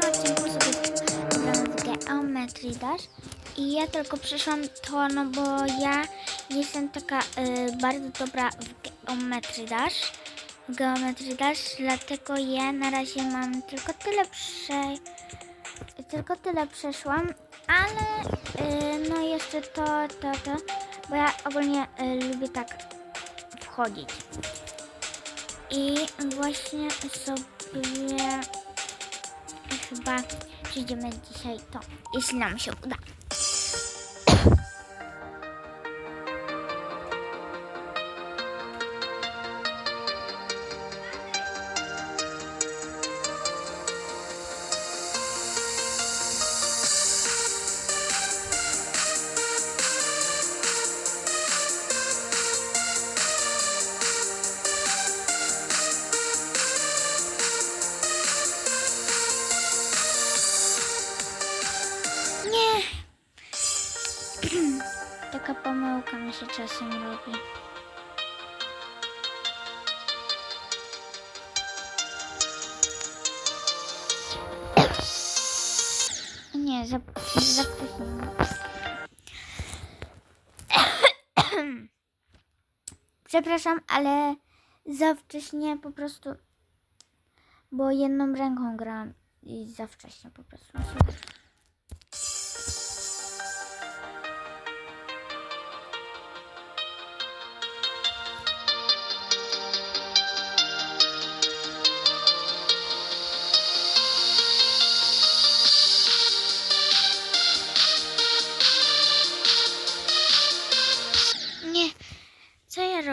pierwszym odcinku sobie gramy w Geometry Dash i ja tylko przeszłam to, no bo ja jestem taka y, bardzo dobra w Geometry. W Geometry Dash, dlatego ja na razie mam tylko tyle prze... Tylko tyle przeszłam, ale y, no jeszcze to, to, to, bo ja ogólnie y, lubię tak wchodzić. I właśnie sobie chyba przyjdziemy dzisiaj to, jeśli nam się uda. Przepraszam, ale za wcześnie po prostu, bo jedną ręką grałam i za wcześnie po prostu.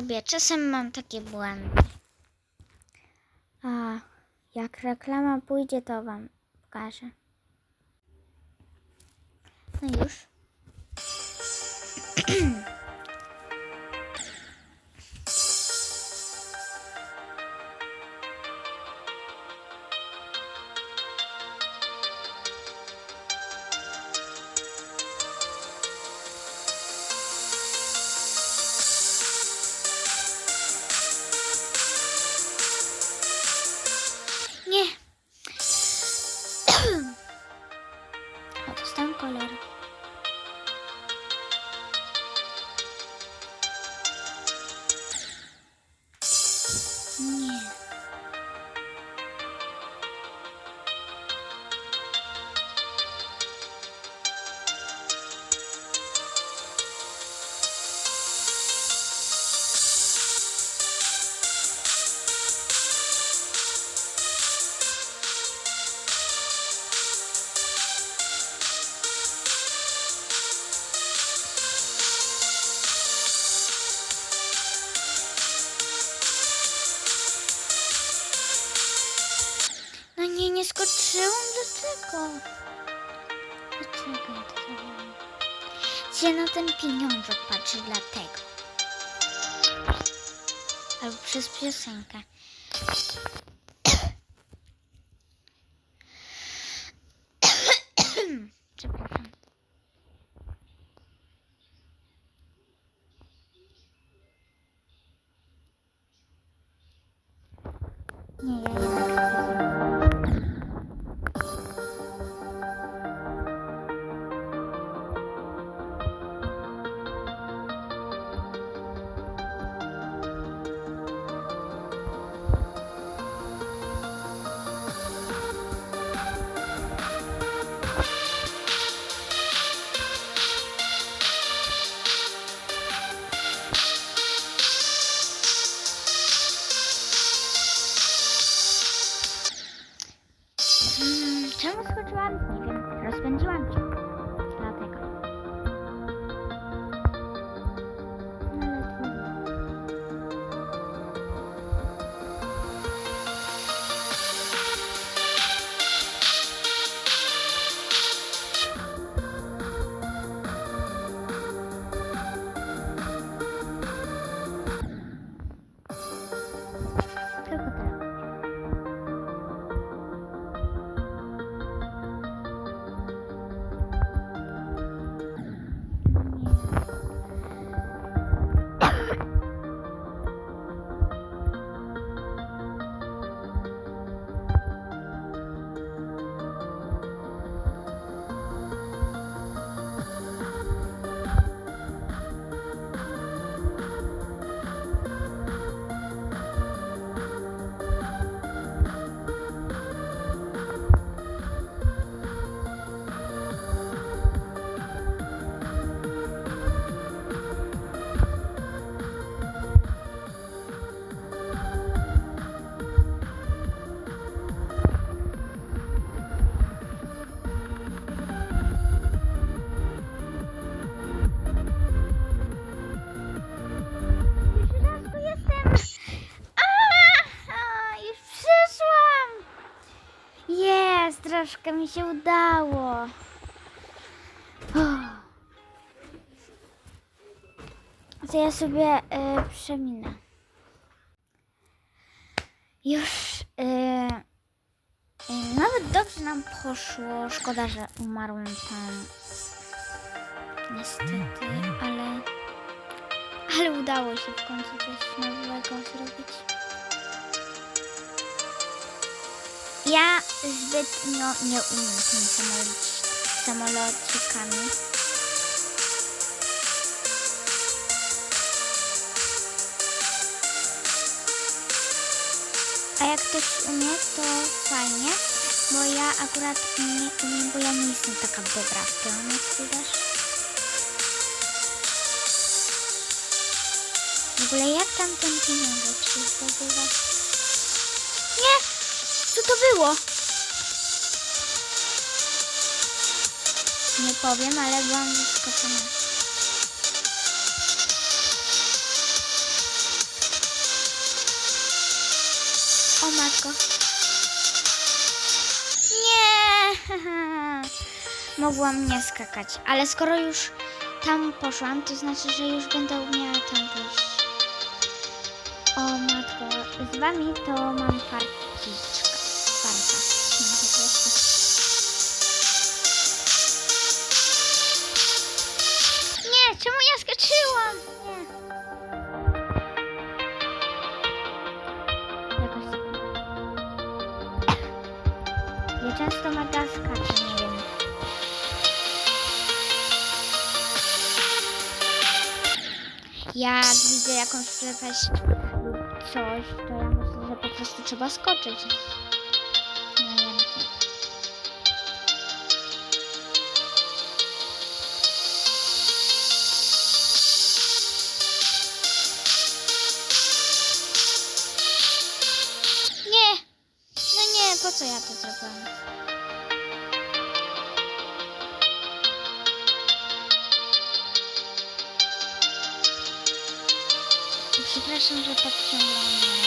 Robię? Czasem mam takie błędy. A jak reklama pójdzie, to wam pokażę. No już. Sus kanka. Neler? Troszkę mi się udało. Uff. To ja sobie y, przeminę. Już y, y, nawet dobrze nam poszło. Szkoda, że umarłem tam. Niestety, ale ale udało się w końcu coś nowego zrobić. Ja zbytnio nie umiem samoloci- samolocikami. A jak ktoś umie, to fajnie, bo ja akurat nie umiem, bo ja nie jestem taka dobra w geometrii też. W ogóle jak tam ten pieniążek się zdobywa? Co to było? Nie powiem, ale byłam zaskoczona. O matko. Nie! Mogłam nie skakać, ale skoro już tam poszłam, to znaczy, że już będę umiała tam pójść. O matko, z wami to mam farciczka. Jakąś przepaść lub coś, to ja myślę, że po prostu trzeba skoczyć. No. Nie! No nie, po co ja to zrobiłam? Przepraszam, że tak ciągle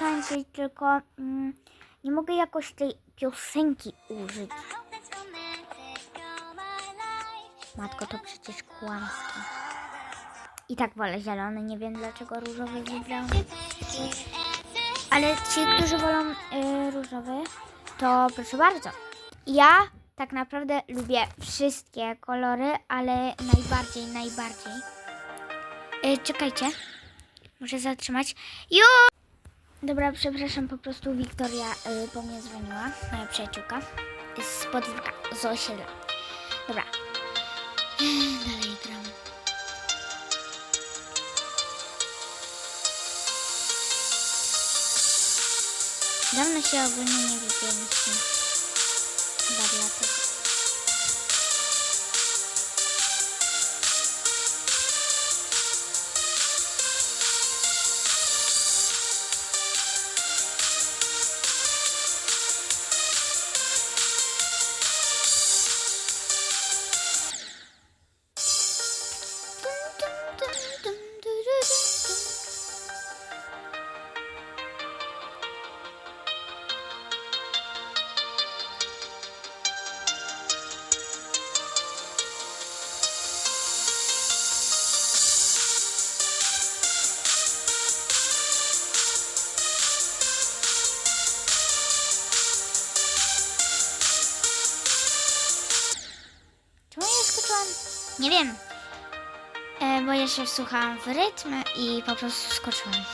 tańczyć, tylko mm, nie mogę jakoś tej piosenki użyć. Matko, to przecież kłamstwo. I tak wolę zielony, nie wiem dlaczego różowy wybrałam. Ale ci, którzy wolą y, różowy, to proszę bardzo. Ja tak naprawdę lubię wszystkie kolory, ale najbardziej, najbardziej. Y, czekajcie. Muszę zatrzymać. Jo! Dobra, przepraszam, po prostu Wiktoria y, po mnie dzwoniła, moja przyjaciółka z podwórka, z osiedla. Dobra. Dalej gram. Dawno się ogólnie nie widzieliśmy. Dlatego. Nie wiem, e, bo ja się wsłuchałam w rytm i po prostu skoczyłam.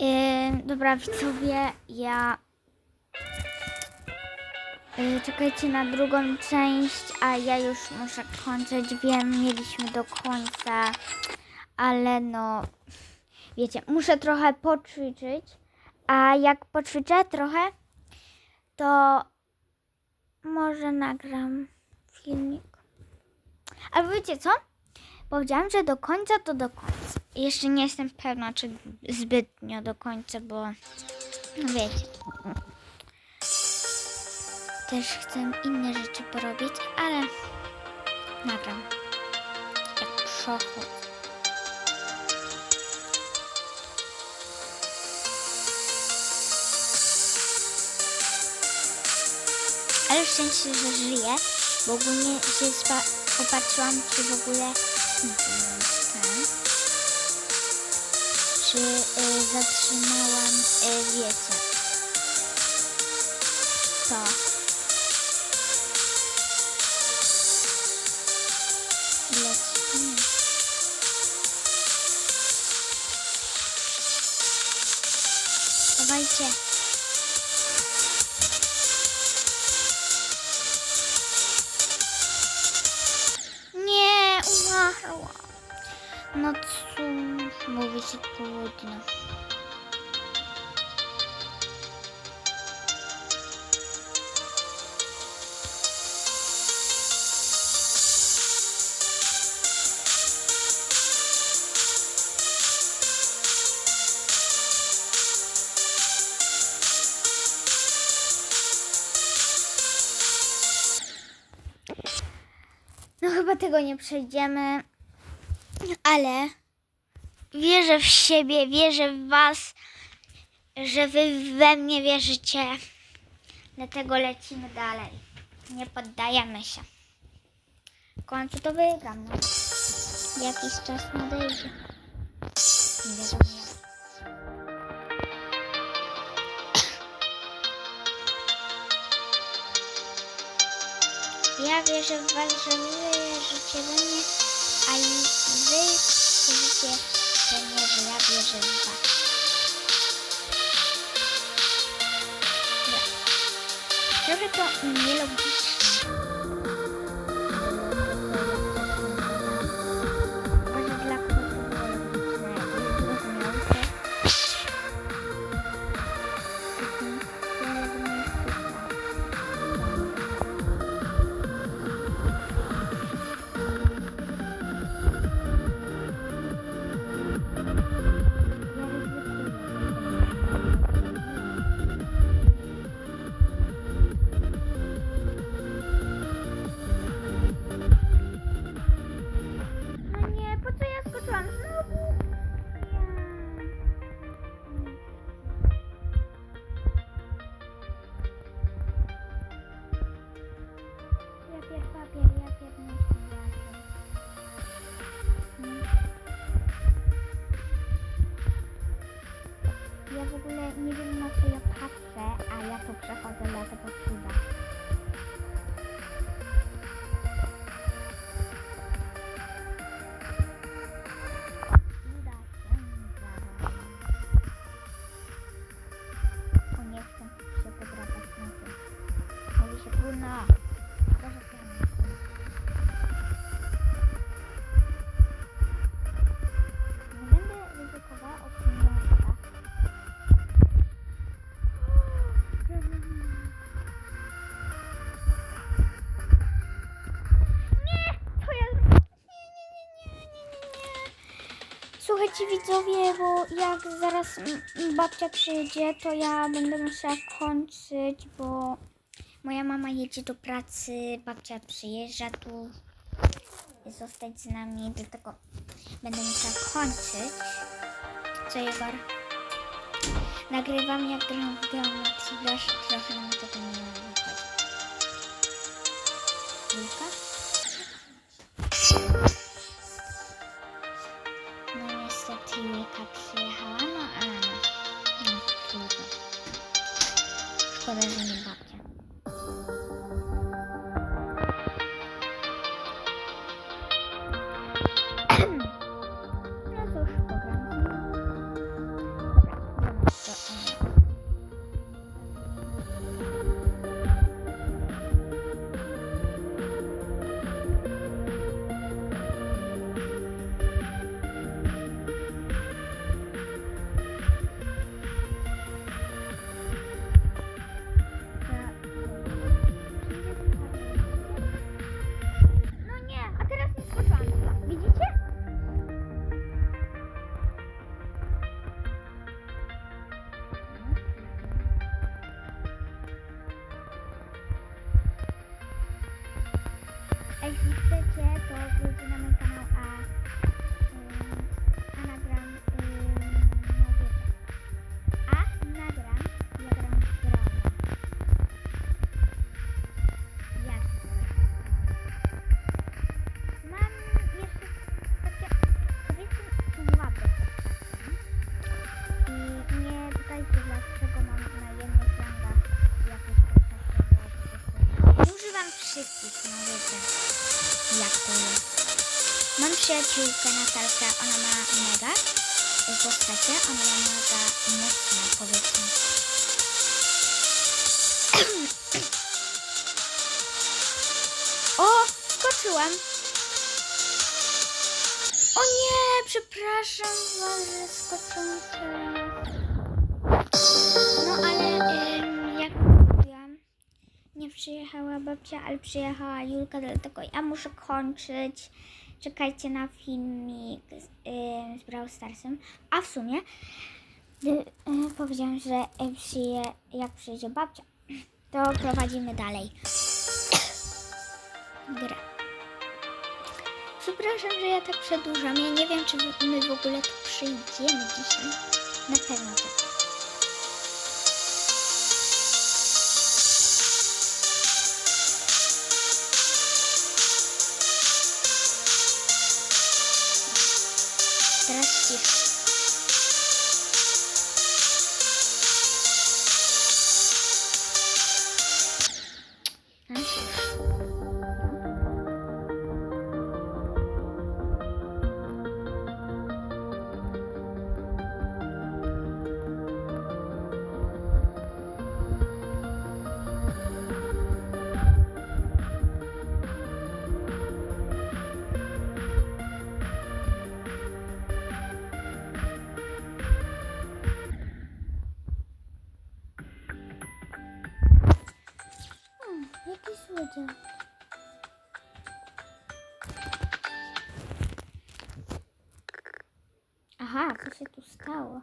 E, dobra, widzowie, ja... E, czekajcie na drugą część, a ja już muszę kończyć. Wiem, mieliśmy do końca, ale no... Wiecie, muszę trochę poćwiczyć, a jak poćwiczę trochę, to może nagram filmik. Ale wiecie co? Powiedziałam, że do końca to do końca. Jeszcze nie jestem pewna, czy zbytnio do końca, bo no wiecie. Też chcę inne rzeczy porobić, ale nagram. Jak przochód. Ale szczęście, że żyję, bo ogólnie się popatrzyłam, czy w ogóle. Czy y, zatrzymałam, y, wiecie, No chyba tego nie przejdziemy, ale wierzę w siebie, wierzę w was, że wy we mnie wierzycie. Dlatego lecimy dalej. Nie poddajemy się. W końcu to wygram. No. Jakiś czas nadejdzie. Nie wiadomo Ja wierzę w was, że wy wierzycie we mnie, a wy wierzycie we mnie, że ja wierzę w was. Trochę to nielogiczne. Może Słuchajcie widzowie, bo jak zaraz babcia przyjedzie, to ja będę musiała kończyć, bo moja mama jedzie do pracy, babcia przyjeżdża tu zostać z nami, dlatego będę musiała kończyć. Co Jegor? Nagrywam jak gram w geometrii, wiesz, trochę nam tego nie Julka przyjechała, no ale no, no trudno. Przyjaciółkę Natalkę, ona ma mega y, postacie, ona ma mega mocne, powiedzmy. O, skoczyłem. O nie, przepraszam że skoczyłam. No ale ym, jak mówiłam, nie przyjechała babcia, ale przyjechała Julka, dlatego ja muszę kończyć. Czekajcie na filmik z, ym, z Brawl Starsem. A w sumie gdy, y, powiedziałam, że przyje, jak przyjdzie babcia, to prowadzimy dalej grę. Przepraszam, że ja tak przedłużam. Ja nie wiem, czy my w ogóle tu przyjdziemy dzisiaj. Na pewno tak. Teraz słodziak. Aha, co się tu stało?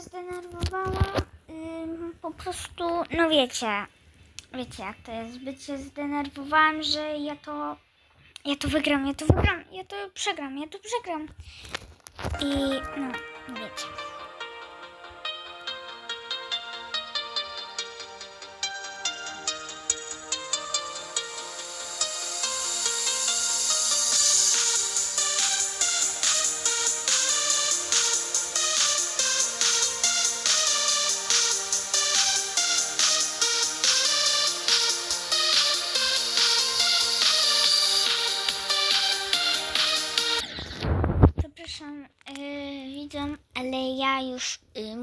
Zdenerwowała. Ym, po prostu, no wiecie, wiecie jak to jest. Zbyt się zdenerwowałam, że ja to, ja to wygram, ja to wygram, ja to przegram, ja to przegram. I no, wiecie.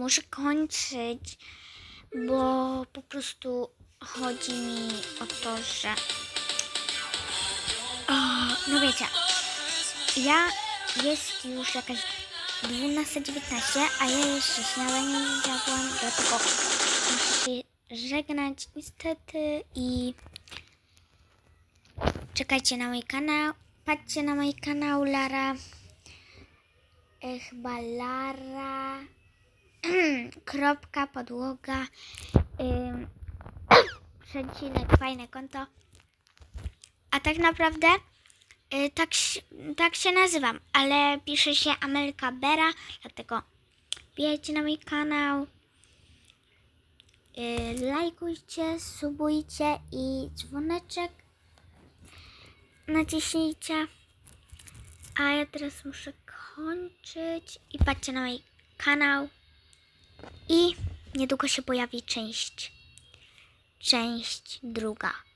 Muszę kończyć, bo po prostu chodzi mi o to, że. O, no wiecie, ja jest już jakaś 12.19, a ja jeszcze śniadanie nie zjadłam, dlatego muszę się żegnać niestety i czekajcie na mój kanał, patrzcie na mój kanał Lara e, chyba Lara kropka podłoga ym, przecinek fajne konto a tak naprawdę y, tak, tak się nazywam ale pisze się Amelka Bera dlatego wbijajcie na mój kanał y, lajkujcie, subujcie i dzwoneczek naciśnijcie a ja teraz muszę kończyć i patrzcie na mój kanał. I niedługo się pojawi część, część druga.